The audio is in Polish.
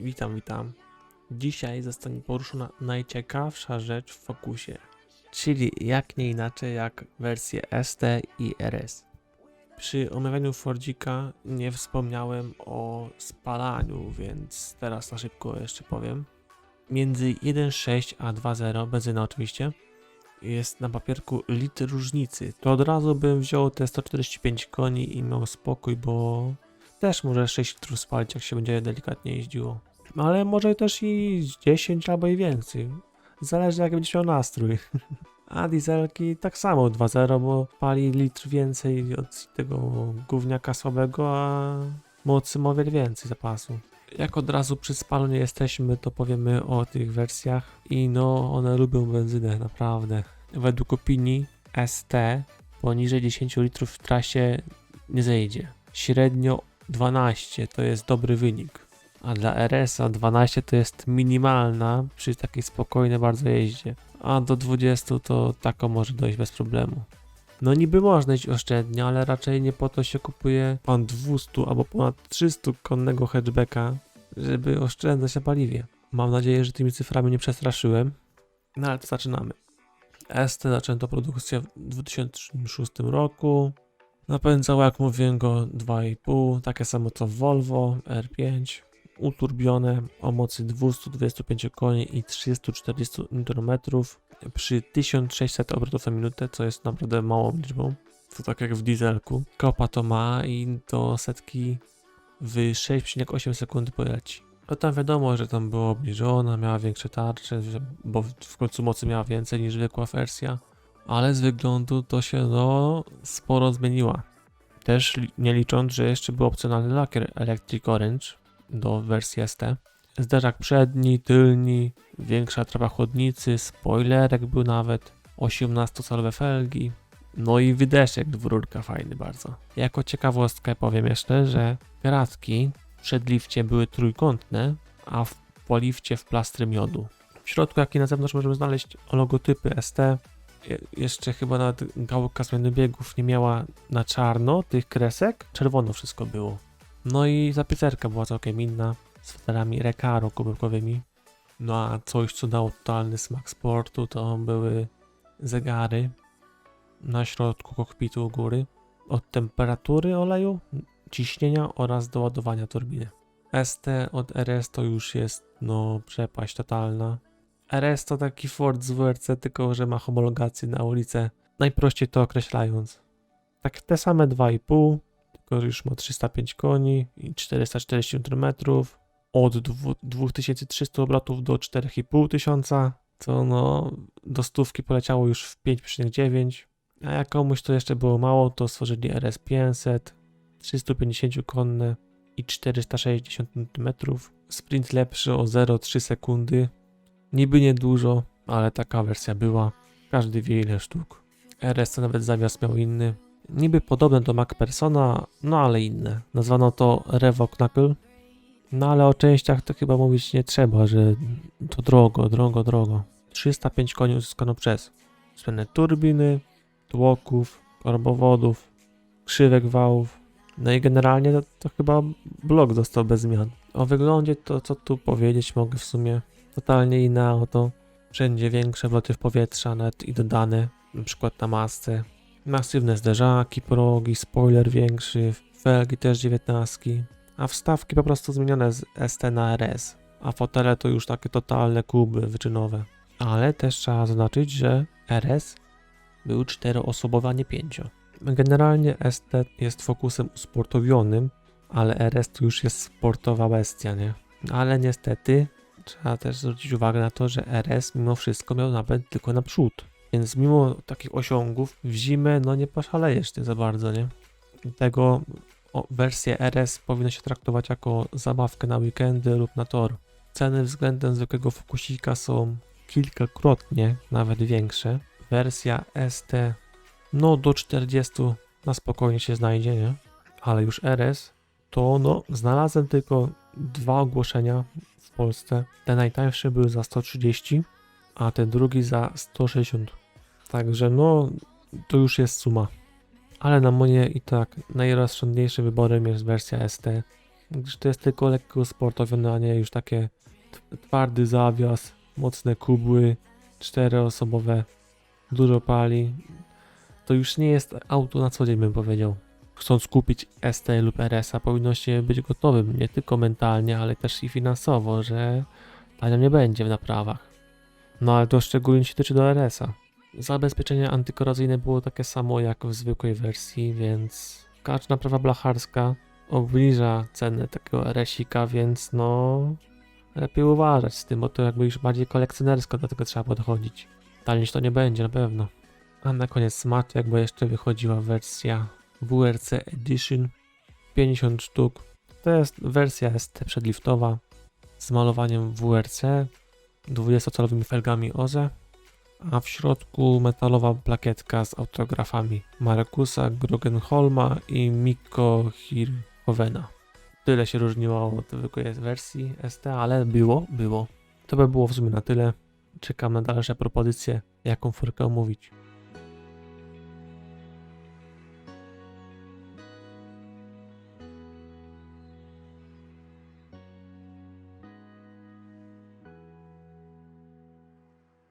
Witam, witam. Dzisiaj zostanie poruszona najciekawsza rzecz w Focusie, czyli jak nie inaczej jak wersje ST i RS. Przy omawianiu Fordzika nie wspomniałem o spalaniu, więc teraz na szybko jeszcze powiem. Między 1.6 a 2.0, benzyna oczywiście, jest na papierku litr różnicy. To od razu bym wziął te 145 koni i miał spokój, bo też może 6 litrów spalić, jak się będzie delikatnie jeździło. Ale może też i 10 albo i więcej. Zależy jak będziesz miał nastrój. A dieselki tak samo 2.0, bo pali litr więcej od tego gówniaka słabego, a mocy ma wiele więcej zapasu. Jak od razu przy spalu nie jesteśmy, to powiemy o tych wersjach i no one lubią benzynę, naprawdę. Według opinii ST poniżej 10 litrów w trasie nie zejdzie. Średnio 12 to jest dobry wynik. A dla RS-a 12 to jest minimalna przy takiej spokojnej bardzo jeździe. A do 20 to tako może dojść bez problemu. No niby można iść oszczędnie, ale raczej nie po to się kupuje pan 200 albo ponad 300 konnego hatchbacka, żeby oszczędzać na paliwie. Mam nadzieję, że tymi cyframi nie przestraszyłem. No ale to zaczynamy. ST zaczęto produkcję w 2006 roku. Napędzało, jak mówiłem, go 2,5, takie samo co Volvo R5, uturbione o mocy 225 koni i 340 Nm przy 1600 obrotów na minutę, co jest naprawdę małą liczbą. To tak jak w dieselku. Kopa to ma i do setki w 6,8 sekundy poleci. No tam wiadomo, że tam była obniżona, miała większe tarcze, bo w końcu mocy miała więcej niż zwykła wersja. Ale z wyglądu to się no sporo zmieniła. Też nie licząc, że jeszcze był opcjonalny lakier Electric Orange do wersji ST. Zderzak przedni, tylni, większa trapa chłodnicy, spoilerek był nawet, 18-calowe felgi, no i wydeszek dwururka fajny bardzo. Jako ciekawostkę powiem jeszcze, że gratki w przedlifcie były trójkątne, a w polifcie w plastry miodu. W środku, jak i na zewnątrz możemy znaleźć logotypy ST. Je- Jeszcze chyba nawet gałka zmiany biegów nie miała na czarno tych kresek, czerwono wszystko było. No i zapiserka była całkiem inna, z fotelami Recaro kubełkowymi. No a coś, co dało totalny smak sportu, to były zegary na środku kokpitu u góry od temperatury oleju, ciśnienia oraz doładowania turbiny. ST od RS to już jest no przepaść totalna. RS to taki Ford z WRC, tylko że ma homologację na ulicę, najprościej to określając. Tak te same 2,5, tylko już ma 305 koni i 440 Nm, od dwu- 2300 obrotów do 4500, co no do stówki poleciało już w 5,9. A jak komuś to jeszcze było mało, to stworzyli RS500, 350 konne i 460 Nm. Sprint lepszy o 0,3 sekundy. Niby niedużo, ale taka wersja była. Każdy wie ile sztuk. RS to nawet zawias miał inny. Niby podobne do Mac Persona, no ale inne. Nazwano to Revo Knuckle. No ale o częściach to chyba mówić nie trzeba, że to drogo, drogo, drogo. 305 koni uzyskano przez zmianę turbiny, tłoków, korbowodów, krzywek wałów. No i generalnie to, to chyba blok został bez zmian. O wyglądzie to co tu powiedzieć mogę w sumie. Totalnie inne auto. Wszędzie większe wloty w powietrza, nawet i dodane, na przykład na masce. Masywne zderzaki, progi, spoiler większy, felgi też 19, a wstawki po prostu zmienione z ST na RS, a fotele to już takie totalne kuby wyczynowe. Ale też trzeba zaznaczyć, że RS był czteroosobowy, a nie pięcio. Generalnie ST jest fokusem usportowionym, ale RS to już jest sportowa bestia, nie? Ale niestety trzeba też zwrócić uwagę na to, że RS mimo wszystko miał napęd tylko naprzód. Więc mimo takich osiągów w zimę no nie poszalejesz tym za bardzo, nie? Dlatego wersję RS powinno się traktować jako zabawkę na weekendy lub na tor. Ceny względem zwykłego fokusika są kilkakrotnie nawet większe. Wersja ST no do 40 na spokojnie się znajdzie, nie? Ale już RS to no znalazłem tylko dwa ogłoszenia w Polsce. Te najtańsze były za 130, a ten drugi za 160. Także no to już jest suma. Ale na moje i tak najrozsądniejszym wyborem jest wersja ST. gdyż to jest tylko lekko sportowione, a nie już takie twardy zawias, mocne kubły, czteroosobowe, dużo pali. To już nie jest auto na co dzień bym powiedział. Chcąc kupić ST lub RS-a powinno się być gotowym nie tylko mentalnie, ale też i finansowo, że tanio nie będzie w naprawach. No ale to szczególnie się tyczy do RS-a. Zabezpieczenie antykorozyjne było takie samo jak w zwykłej wersji, więc każda naprawa blacharska obniża cenę takiego RS-ika, więc no lepiej uważać z tym, bo to jakby już bardziej kolekcjonersko do tego trzeba podchodzić. Taniej to nie będzie na pewno. A na koniec smart, jakby jeszcze wychodziła wersja WRC Edition 50 sztuk. To jest wersja ST przedliftowa z malowaniem WRC, 20-calowymi felgami OZE, a w środku metalowa plakietka z autografami Markusa Grogenholma i Mikko Hirchovena. Tyle się różniło od zwykłej wersji ST, ale było, było. To by było w sumie na tyle. Czekam na dalsze propozycje, jaką furkę omówić.